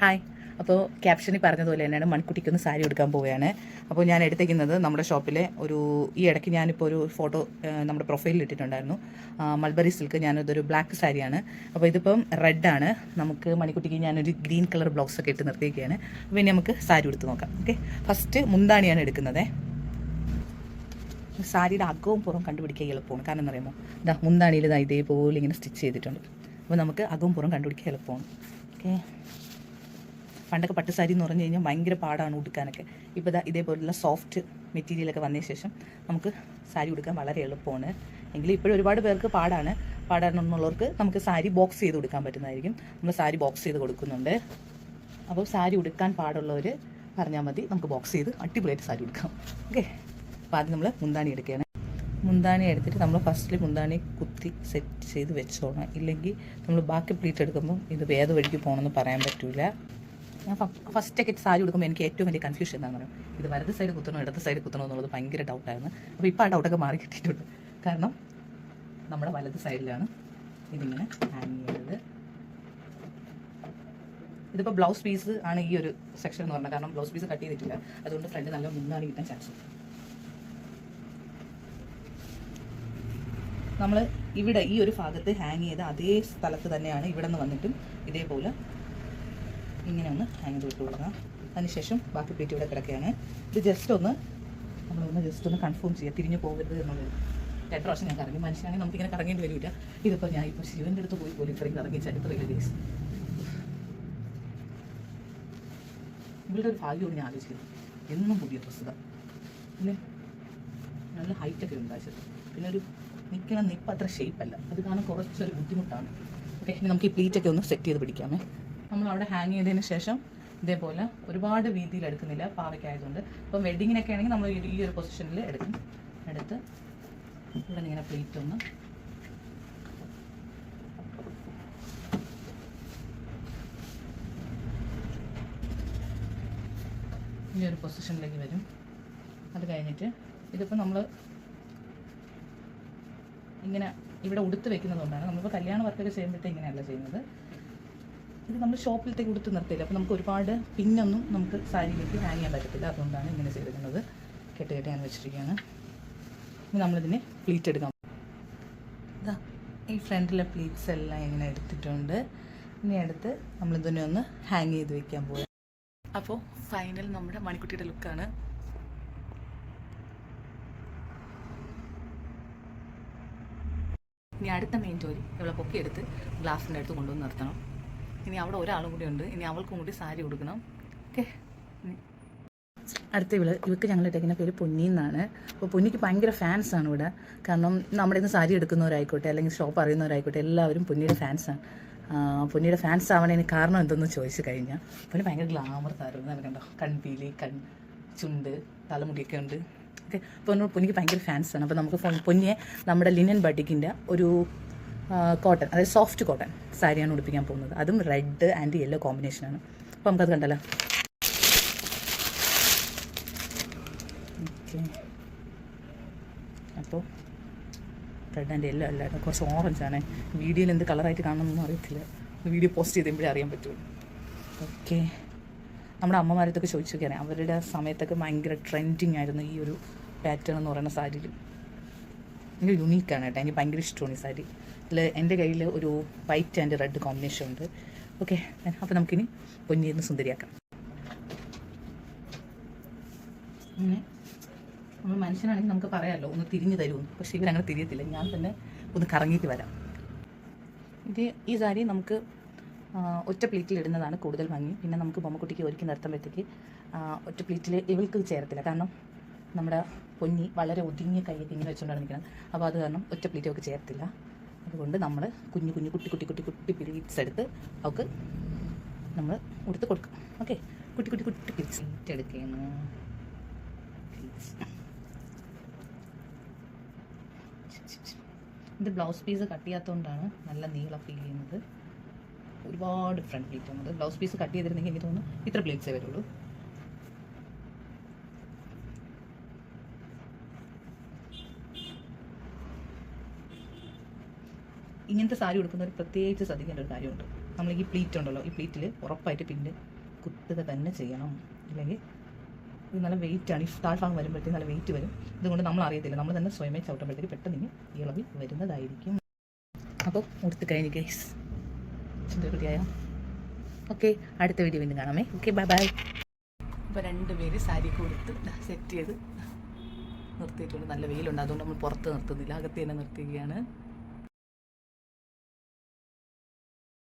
Hi. അപ്പോൾ ക്യാപ്ഷനിൽ പറഞ്ഞതുപോലെ തന്നെയാണ് മൺകുട്ടിക്കൊന്ന് സാരി എടുക്കാൻ പോവുകയാണ്. അപ്പോൾ ഞാൻ എടുത്തേക്കുന്നത് നമ്മുടെ ഷോപ്പിലെ ഒരു ഈ ഇടയ്ക്ക് ഞാനിപ്പോൾ ഒരു ഫോട്ടോ നമ്മുടെ പ്രൊഫൈലിൽ ഇട്ടിട്ടുണ്ടായിരുന്നു. മൾബറി സിൽക്ക് ഞാനിതൊരു ബ്ലാക്ക് സാരിയാണ്. അപ്പോൾ ഇതിപ്പം റെഡാണ് നമുക്ക് മണിക്കുട്ടിക്ക് ഞാനൊരു ഗ്രീൻ കളർ ബ്ലൗസ് ഒക്കെ ഇട്ട് നിർത്തിയിരിക്കുകയാണ്. അപ്പോൾ ഇനി നമുക്ക് സാരി എടുത്ത് നോക്കാം. ഓക്കെ? ഫസ്റ്റ് മുന്താണിയാണ് എടുക്കുന്നത്. സാരിയുടെ അകവും പുറം കണ്ടുപിടിക്കാൻ എളുപ്പമാണ്. കാരണം എന്താ ഇതാ മുന്താണിയിൽ ഇതാ ഇതേപോലെ ഇങ്ങനെ സ്റ്റിച്ച് ചെയ്തിട്ടുണ്ട്. അപ്പോൾ നമുക്ക് അകവും പുറം കണ്ടുപിടിക്കാൻ എളുപ്പമാണ്. ഓക്കെ? പണ്ടൊക്കെ പട്ടുസാരി എന്ന് പറഞ്ഞു കഴിഞ്ഞാൽ ഭയങ്കര പാടാണ് ഉടുക്കാനൊക്കെ. ഇപ്പോൾ ഇതാ ഇതേപോലുള്ള സോഫ്റ്റ് മെറ്റീരിയലൊക്കെ വന്നതിന് ശേഷം നമുക്ക് സാരി ഉടുക്കാൻ വളരെ എളുപ്പമാണ്. എങ്കിലും ഇപ്പോഴും ഒരുപാട് പേർക്ക് പാടാണ്. പാടാണെന്നുള്ളവർക്ക് നമുക്ക് സാരി ബോക്സ് ചെയ്ത് കൊടുക്കാൻ പറ്റുന്നതായിരിക്കും. നമ്മൾ സാരി ബോക്സ് ചെയ്ത് കൊടുക്കുന്നുണ്ട്. അപ്പോൾ സാരി ഉടുക്കാൻ പാടുള്ളവർ പറഞ്ഞാൽ മതി. നമുക്ക് ബോക്സ് ചെയ്ത് അടിപൊളിയായിട്ട് സാരി ഉടുക്കാം. ഓക്കെ അപ്പോൾ ആദ്യം നമ്മൾ മുന്താണി എടുക്കുകയാണ്. മുന്താണി എടുത്തിട്ട് നമ്മൾ ഫസ്റ്റിൽ മുന്താണി കുത്തി സെറ്റ് ചെയ്ത് വെച്ചോണം ഇല്ലെങ്കിൽ നമ്മൾ ബാക്കി പ്ലീറ്റ് എടുക്കുമ്പോൾ ഇത് വേദ വഴിക്ക് പോകണമെന്ന് പറയാൻ പറ്റില്ല ഞാൻ ഫസ്റ്റൊക്കെ സാരി കൊടുക്കുമ്പോൾ എനിക്ക് ഏറ്റവും വലിയ കൺഫ്യൂഷൻ എന്താണെന്ന് പറയുക ഇത് വലത് സൈഡ് കുത്തണോ ഇടത് സൈഡ് കുത്തണോ എന്നുള്ളത് ഭയങ്കര ഡൗട്ടായിരുന്നു അപ്പോൾ ഇപ്പോൾ ആ ഡൗട്ടൊക്കെ മാറി കിട്ടിയിട്ടുണ്ട്. കാരണം നമ്മുടെ വലത് സൈഡിലാണ് ഇതിങ്ങനെ ഹാങ് ചെയ്യുന്നത് ഇതിപ്പോൾ ബ്ലൗസ് പീസ് ആണ് ഈ ഒരു സെക്ഷൻ എന്ന് പറഞ്ഞത്. കാരണം ബ്ലൗസ് പീസ് കട്ട് ചെയ്തിട്ടില്ല. അതുകൊണ്ട് ഫ്രണ്ട് നല്ല മുന്നാണ് കിട്ടാൻ ചാൻസ് നമ്മൾ ഇവിടെ ഈ ഒരു ഭാഗത്ത് ഹാങ് ചെയ്ത അതേ സ്ഥലത്ത് തന്നെയാണ് ഇവിടെ നിന്ന് വന്നിട്ടും ഇതേപോലെ ഇങ്ങനെ ഒന്ന് ഹാങ് ചെയ്ത് വിട്ട് കൊടുക്കാം അതിനുശേഷം ബാക്കി പ്ലേറ്റ് ഇവിടെ കിടക്കുകയാണ്. ഇത് ജസ്റ്റ് ഒന്ന് നമ്മളൊന്ന് ജസ്റ്റ് ഒന്ന് കൺഫേം ചെയ്യുക. തിരിഞ്ഞു പോകരുത് എന്നുള്ളത് രണ്ട് പ്രാവശ്യം ഞാൻ കറങ്ങി. മനുഷ്യനാണെങ്കിൽ നമുക്കിങ്ങനെ കറങ്ങേണ്ടി വരില്ല ഇതിപ്പോൾ ഞാൻ ഇപ്പോൾ ശിവന്റെ അടുത്ത് പോയി പോലും ഇത്രയും കറങ്ങി ചരിത്രമില്ല കേസ് ഇവളുടെ ഒരു ഭാഗ്യമാണ് ഞാൻ ആലോചിക്കുന്നത്. എന്നും പുതിയ പ്രസ്തുത. പിന്നെ നല്ല ഹൈറ്റൊക്കെ ഉണ്ടാച്ചത് പിന്നെ ഒരു നിൽക്കണ നിപ്പ് അത്ര ഷേപ്പല്ല അത് കാരണം കുറച്ചൊരു ബുദ്ധിമുട്ടാണ്. ഓക്കെ നമുക്ക് ഈ പ്ലീറ്റൊക്കെ ഒന്ന് സെറ്റ് ചെയ്ത് പിടിക്കാമേ. നമ്മൾ അവിടെ ഹാങ് ചെയ്തതിന് ശേഷം ഇതേപോലെ ഒരുപാട് വീതിയിൽ എടുക്കുന്നില്ല പാവയ്ക്കായതുകൊണ്ട്. ഇപ്പം വെഡിങ്ങിനൊക്കെ ആണെങ്കിൽ നമ്മൾ ഈ ഒരു പൊസിഷനിൽ എടുക്കും. എടുത്ത് ഇവിടെ ഇങ്ങനെ പ്ലേറ്റ് ഒന്ന് ഈ ഒരു പൊസിഷനിലേക്ക് വരും. അത് കഴിഞ്ഞിട്ട് ഇതിപ്പോൾ നമ്മൾ ഇങ്ങനെ ഇവിടെ ഉടുത്ത് വെക്കുന്നതുകൊണ്ടാണ്. നമ്മളിപ്പോൾ കല്യാണ വർക്കൊക്കെ ചെയ്യുമ്പോഴത്തെ ഇങ്ങനെയല്ല ചെയ്യുന്നത്. ഇത് നമ്മൾ ഷോപ്പിലത്തേക്ക് കൊടുത്ത് നിർത്തിയില്ല. അപ്പോൾ നമുക്ക് ഒരുപാട് പിന്നൊന്നും നമുക്ക് സാരിയിലേക്ക് ഹാങ് ചെയ്യാൻ പറ്റത്തില്ല. അതുകൊണ്ടാണ് ഇങ്ങനെ ചെയ്തിരിക്കുന്നത്. കെട്ട് കെട്ടി ഞാൻ വെച്ചിരിക്കുകയാണ്. ഇനി നമ്മളിതിനെ പ്ലീറ്റ് എടുക്കാം. ഇതാ ഈ ഫ്രണ്ടിലെ പ്ലീറ്റ്സ് എല്ലാം ഇങ്ങനെ എടുത്തിട്ടുണ്ട്. ഇനി എടുത്ത് നമ്മളിതിനെ ഒന്ന് ഹാങ് ചെയ്ത് വെക്കാൻ പോകാം അപ്പോൾ ഫൈനൽ നമ്മുടെ മണിക്കുട്ടിയുടെ ലുക്കാണ് ഇനി അടുത്ത മെയിൻ ജോലി ഇവിടെ പൊക്കിയെടുത്ത് ഗ്ലാസിന്റെ അടുത്ത് കൊണ്ടുവന്ന് നിർത്തണം. ഇനി അവിടെ ഒരാളും കൂടി ഉണ്ട്. ഇനി അവൾക്കും കൂടി സാരി കൊടുക്കണം ഓക്കെ? അടുത്ത ഇവൾ ഇവക്ക് ഞങ്ങൾ ഇട്ടേക്കുന്ന പേര് പൊന്നി എന്നാണ്. അപ്പോൾ പൊന്നിക്ക് ഭയങ്കര ഫാൻസാണ് ഇവിടെ. കാരണം നമ്മുടെ ഇന്ന് സാരി എടുക്കുന്നവരായിക്കോട്ടെ അല്ലെങ്കിൽ ഷോപ്പ് അറിയുന്നവരായിക്കോട്ടെ എല്ലാവരും പൊന്നിയുടെ ഫാൻസാണ് പൊന്നിയുടെ ഫാൻസ് ആവണതിന് കാരണം എന്തെന്ന് ചോദിച്ചു കഴിഞ്ഞാൽ പൊന്നി ഭയങ്കര ഗ്ലാമർ താരം കണ്ടോ? കൺപീലി കൺ ചുണ്ട് തലമുടിയൊക്കെ ഉണ്ട്. ഓക്കെ? അപ്പോൾ പൊന്നിക്ക് ഭയങ്കര ഫാൻസാണ് അപ്പോൾ നമുക്ക് പൊന്നിയെ നമ്മുടെ ലിനൻ ബട്ടിക്കിന്റെ ഒരു കോട്ടൺ അതായത് സോഫ്റ്റ് കോട്ടൺ സാരിയാണ് ഉടുപ്പിക്കാൻ പോകുന്നത്. അതും റെഡ് ആൻഡ് യെല്ലോ കോമ്പിനേഷനാണ് അപ്പോൾ നമുക്കത് കണ്ടല്ലോ ഓക്കെ അപ്പോൾ റെഡ് ആൻഡ് യെല്ലോ അല്ല കുറച്ച് ഓറഞ്ച് ആണ്. വീഡിയോയിൽ എന്ത് കളറായിട്ട് കാണണമെന്നൊന്നും അറിയത്തില്ല. വീഡിയോ പോസ്റ്റ് ചെയ്തുമ്പോഴേ അറിയാൻ പറ്റുള്ളൂ ഓക്കെ നമ്മുടെ അമ്മമാരത്തൊക്കെ ചോദിച്ചു നോക്കിയാൽ അവരുടെ സമയത്തൊക്കെ ഭയങ്കര ട്രെൻഡിങ് ആയിരുന്നു ഈ ഒരു പാറ്റേൺ എന്ന് പറയുന്ന സാരിയിൽ ഭയങ്കര യുണീക്കാണ് കേട്ടോ. എനിക്ക് ഭയങ്കര ഇഷ്ടമാണ് ഈ സാരി. ഇതിൽ എന്റെ കയ്യിൽ ഒരു വൈറ്റ് ആൻഡ് റെഡ് കോമ്പിനേഷൻ ഉണ്ട്. ഓക്കെ അപ്പോൾ നമുക്കിനി പൊന്നിയിരുന്ന് സുന്ദരിയാക്കാം. അങ്ങനെ നമ്മൾ മനുഷ്യനാണെങ്കിൽ നമുക്ക് പറയാമല്ലോ ഒന്ന് തിരിഞ്ഞു തരുമെന്ന് പക്ഷേ ഇവരങ്ങനെ തിരിയത്തില്ല. ഞാൻ തന്നെ ഒന്ന് കറങ്ങിയിട്ട് വരാം. ഇത് ഈ സാരി നമുക്ക് ഒറ്റ പ്ലേറ്റിൽ ഇടുന്നതാണ് കൂടുതൽ ഭംഗി. പിന്നെ നമുക്ക് ബൊമ്മക്കുട്ടിക്ക് ഒരുക്കി നിർത്തുമ്പോഴത്തേക്ക് ഒറ്റ പ്ലേറ്റിൽ ഇവൾക്ക് ചേരത്തില്ല. കാരണം നമ്മുടെ പൊന്നി വളരെ ഒതുങ്ങിയ കൈയൊക്കെ ഇങ്ങനെ വെച്ചുകൊണ്ടാണ് നിൽക്കുന്നത്. അപ്പോൾ അത് കാരണം ഒറ്റ പ്ലേറ്റ് ഒക്കെ ചേർത്തില്ല. അതുകൊണ്ട് നമ്മൾ കുഞ്ഞു കുഞ്ഞു കുട്ടി കുട്ടി കുട്ടി കുട്ടി പ്ലീറ്റ്സ് എടുത്ത് അവൾക്ക് നമ്മൾ കൊടുത്ത് കൊടുക്കും. ഓക്കെ കുട്ടി കുട്ടി കുട്ടി പ്ലീറ്റ്സ് pleats. ഇത് ബ്ലൗസ് പീസ് കട്ട് ചെയ്യാത്തതുകൊണ്ടാണ് നല്ല നീളം ഫീൽ ചെയ്യുന്നത്. ഒരുപാട് ഫ്രണ്ട് പ്ലേറ്റ് വന്നത് ബ്ലൗസ് പീസ് കട്ട് ചെയ്തിരുന്നെങ്കിൽ എനിക്ക് തോന്നുന്നു ഇത്ര പ്ലേറ്റ്സേ വരുള്ളൂ. ഇങ്ങനത്തെ സാരി ഉടുക്കുന്നവർ പ്രത്യേകിച്ച് ശ്രദ്ധിക്കേണ്ട ഒരു കാര്യമുണ്ട്. നമ്മൾ ഈ പ്ലീറ്റ് ഉണ്ടല്ലോ ഈ പ്ലീറ്റിൽ ഉറപ്പായിട്ട് പിന്നെ കുത്തുക തന്നെ ചെയ്യണം. അല്ലെങ്കിൽ ഇത് നല്ല വെയിറ്റ് ആണ്. ഈ താഴ്ഭാഗം വരുമ്പോഴത്തേക്ക് നല്ല വെയിറ്റ് വരും. ഇതുകൊണ്ട് നമ്മൾ അറിയത്തില്ല. നമ്മൾ തന്നെ സ്വയമേ ചവിട്ടുമ്പോഴത്തേക്ക് പെട്ടെന്ന് ഇനി ഇളവിൽ വരുന്നതായിരിക്കും. അപ്പോൾ ഉടുത്ത് കഴിഞ്ഞ് ഗൈസ് റെഡിയായോ? ഓക്കെ അടുത്ത വീഡിയോ വീണ്ടും കാണാമേ. ഓക്കെ ബൈ ബൈ ഇപ്പോൾ രണ്ട് പേര് സാരി കൊടുത്ത് സെറ്റ് ചെയ്ത് നിർത്തിയിട്ടുണ്ട്. നല്ല വെയിലുണ്ട്. അതുകൊണ്ട് നമ്മൾ പുറത്ത് നിർത്തുന്നില്ല. അകത്ത് തന്നെ നിർത്തുകയാണ്